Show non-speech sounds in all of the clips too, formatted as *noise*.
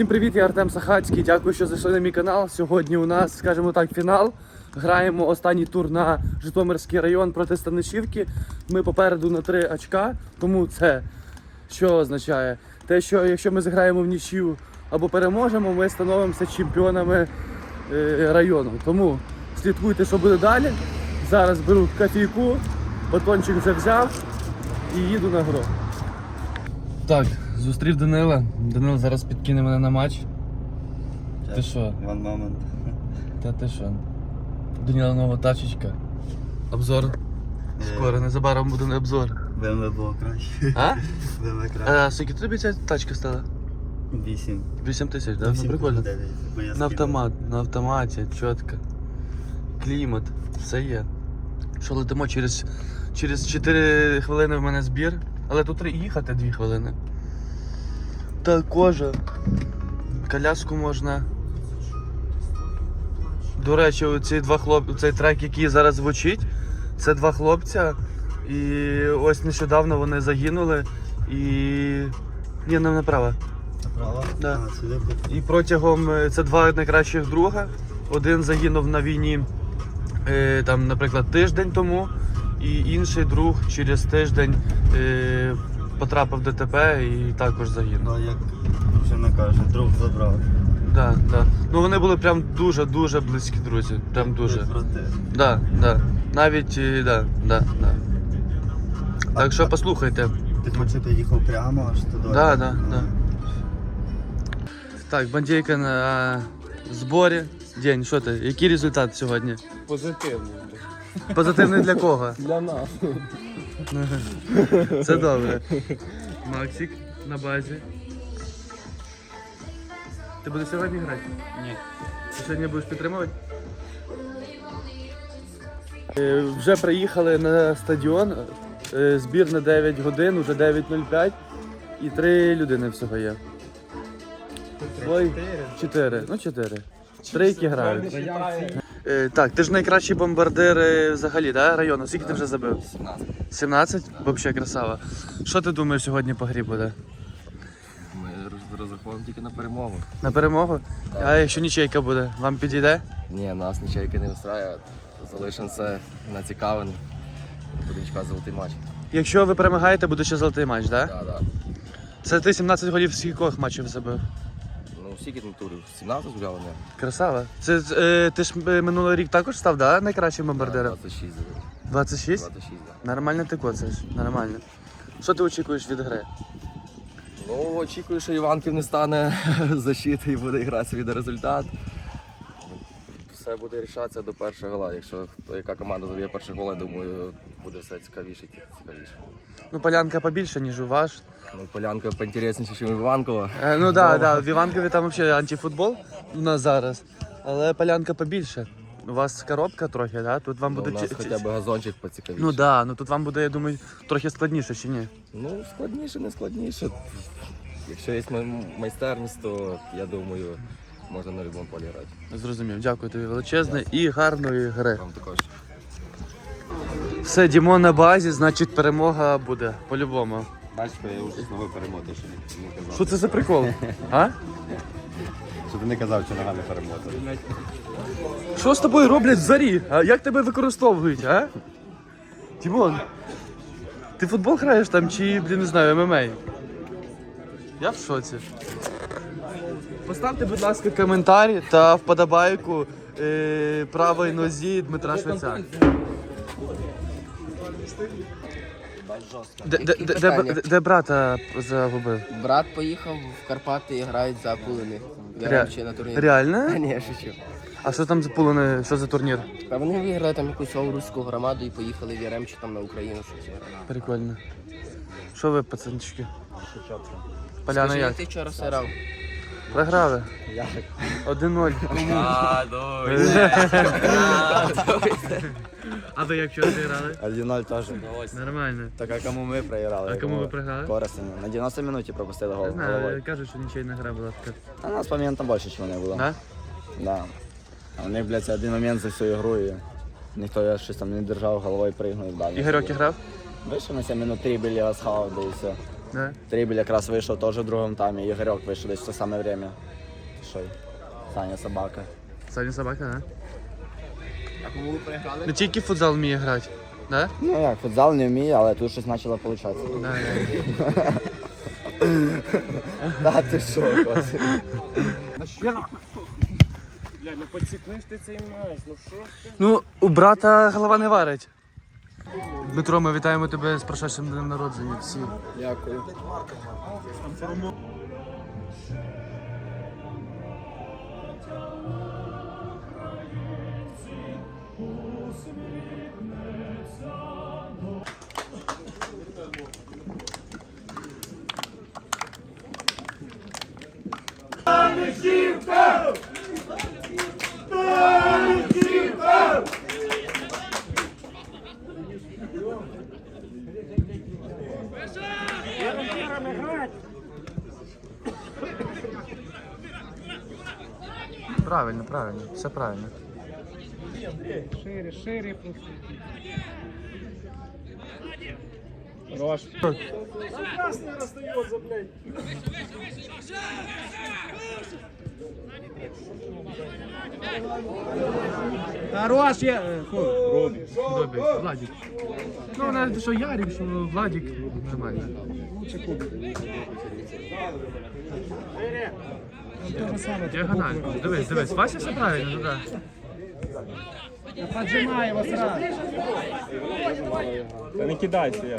Всім привіт, я Артем Сахацький. Дякую, що зайшли на мій канал. Сьогодні у нас, скажімо так, фінал. Граємо останній тур на Житомирський район проти Станишівки. Ми попереду на три очка. Тому це що означає? Те, що якщо ми заграємо в нічю або переможемо, ми становимося чемпіонами е, району. Тому слідкуйте, що буде далі. Зараз беру кофійку, батончик вже взяв і їду на гру. Так, зустрів Данила. Данило зараз підкине мене на матч. Ти що? One moment. Та ти що? Даніла нова тачечка. Обзор. Скоро, незабаром буде обзор. BMW було краще. А? *laughs* Краще. А скільки тобі ця тачка стала? 8. 8 тисяч, так? Ну прикольно. На автомат, на автоматі, чітко. Клімат, все є. Що летимо через, через 4 хвилини в мене збір, але тут їхати 2 хвилини. Кожа. Коляску можна. До речі, ці два хлоп... цей трек, який зараз звучить, це два хлопця. І ось нещодавно вони загинули і. Ні, нам направо. Направо? Да. А, І протягом е, це два найкращих друга. Один загинув на війні, е, там, наприклад, тиждень тому, і інший друг через тиждень е, потрапив в ДТП і також загинув. Ну, як дружина каже, друг забрав. Да, да. Ну вони були прям дуже-дуже близькі друзі. Прям дуже. Брати. Да, да. Навіть е, да, да, да. Так що послухайте. Ти щоб я їхав прямо аж туди? Да, да, Ну, да. Так, бандейка на зборі. День, що ти? Який результат сьогодні? Позитивно. Позитивний для кого? Для нас. *laughs* Це добре. Максик на базі. Ти будеш сьогодні грати? Ні. Ти сьогодні будеш підтримувати? Е, Вже приїхали на стадіон. Е, Збір на 9 годин, вже 9.05 і три людини всього є. Ой, чотири. Ну чотири. Три, які грають. Е, так, ти ж найкращий бомбардир е, взагалі, да, району. Скільки ти вже забив? 17. 17? Взагалі красава. Що ти думаєш сьогодні по грі буде? Ми розраховуємо тільки на перемогу. На перемогу? А якщо нічейка буде, вам підійде? Ні, нас нічейки не устраює. Залишимося на цікавин. Будемо чекати золотий матч. Якщо ви перемагаєте, буде ще золотий матч, так? Да? Да, да. Це ти 17 голів з кількох матчів забив. Ну, скільки там турів? 17 гуляли, ні? Красава. Це е, ти ж е, минулий рік також став, да? Найкращим бомбардиром? 26 зробив. 26? 26, да. Нормально ти коцаєш, нормально. Що ти очікуєш від гри? Ну, очікую, що Іванків не стане *laughs* защити і буде грати від результат. Все буде рішатися до першого гола. Якщо хто- яка команда заб'є перший гол, я думаю, буде все цікавіше і цікавіше. Ну, полянка побільше, ніж у вас. Ну, полянка поінтересніше, ніж Іванкова. Е, ну так, да, да. в Іванкові там взагалі антифутбол у нас зараз. Але полянка побільше. У вас коробка трохи, да? Тут вам Ну, буде. у нас хоча б газончик поцікавіше. Ну так, да, ну тут вам буде, я думаю, трохи складніше чи ні? Ну, складніше, не складніше. Якщо є майстерність, то я думаю, можна на будь-якому полі грати. Зрозумів, дякую тобі величезне і гарної гри. Вам також. Все, Дімон на базі, значить перемога буде по-любому. Бачите, я вже знову перемотав, що не- не казав. Що це за прикол? А? Що ти не казав, що ногами перемотав. Що з тобою роблять в зарі? А як тебе використовують, а? Дімон, ти в футбол граєш там чи, блін, не знаю, ММА? Я в шоці. Поставте, будь ласка, коментарі та вподобайку е, правої нозі Дмитра Швеця. Де, де, де, де, де, де брата загубив? Брат поїхав в Карпати і грають за Пулини. Я Ре- на турнірі. Реально? *laughs* Ні, я шучу. А що там за полони, що за турнір? А вони виграли там якусь руську громаду і поїхали в Яремче там на Україну щось. Прикольно. Що ви, пацанчики? Поляна Скажи, як? як ти вчора сирав? Програли. 1-0. А, А ви як вчора грали? 1-0 теж. Нормально. Так а кому ми проіграли? А кому ви програли? Коростені. На 90 минуті пропустили гол Не знаю, головою. кажуть, що нічийна гра була така. А нас по моментам більше, ніж вони було. Да? Да. А вони, блядь, один момент за всю ігру і ніхто я щось там не держав, головою пригнув і далі. Ігорьок грав? Вийшов на 7 минут 3 біля да і все. Да? Якраз вийшов теж в другому таймі, Ігорьок вийшов десь в те саме время. Що й? Саня собака. Саня собака, да? А кому ви програли? Не тільки футзал вміє грати. Да? Ну як, футзал не вміє, але тут щось почало получатися. Да, да. *laughs* Та ти що, Костя? Ну, у брата голова не варить. Дмитро, ми вітаємо тебе з прошедшим днем народження. Всі. Дякую. Правильно, правильно, все правильно. Шире, шире просто. Хорош, я... е. Добре, Владик. Ну, навіть що Ярик, що Владик нормально. Діагонально. Дивись, дивись, Бачиш, все правильно, ну так. Поджимай его сразу. Да не кидайся я.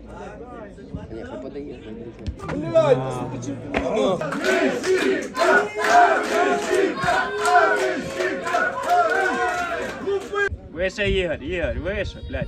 Вище Ігор, Ігор, вище, блядь.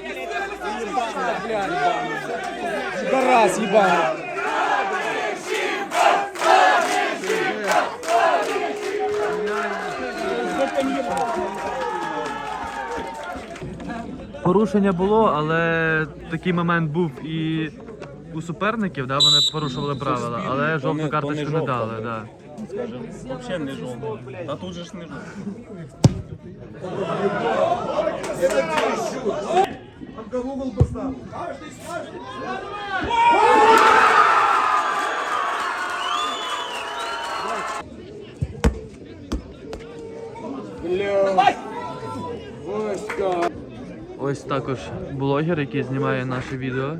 ебаный. Порушення було, але такий момент був і у суперників, да, вони порушували правила, але жовту карточку не дали. Да. Скажем, взагалі не жовто. Та тут же ж не жовто. Ось також блогер, який знімає наші відео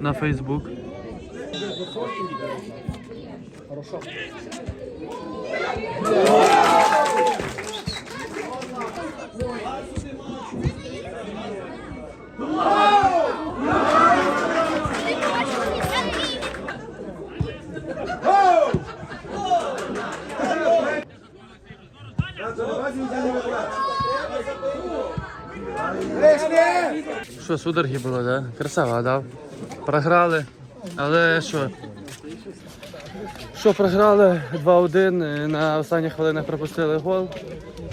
на Фейсбук. Що, судороги було, да? Красава, да? Програли. Але що? Що програли 2-1, е, на останніх хвилинах пропустили гол.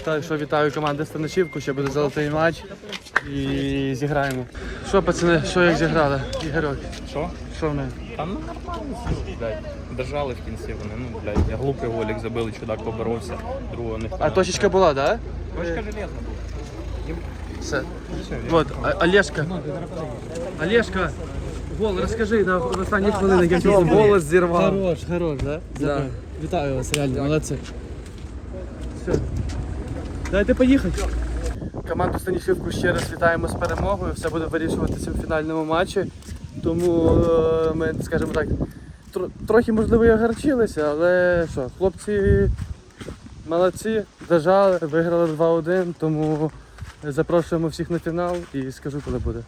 Так що вітаю команду Станичівку, ще буде золотий матч. І зіграємо. Що, пацани, що як зіграли? Ігорьок? Що? Що в них? Там ну нормально, блядь. Держали в кінці вони, ну, блядь, я глупий голік забили, чудак поборовся, другого ніхто. А не точечка була, да? Точка железна була. Все. Вот, Олежка. Олежка. Гол, розкажи на останні хвилини, як ти голос зірвав. Хорош, хорош, да? Да. Вітаю вас, реально, молодці. Все. Дайте поїхати. Команду Станішівку ще раз вітаємо з перемогою. Все буде вирішуватися в фінальному матчі. Тому е, ми, скажімо так, тр- трохи можливо і огорчилися, але що, хлопці молодці, дожали, виграли 2-1, тому запрошуємо всіх на фінал і скажу, коли буде.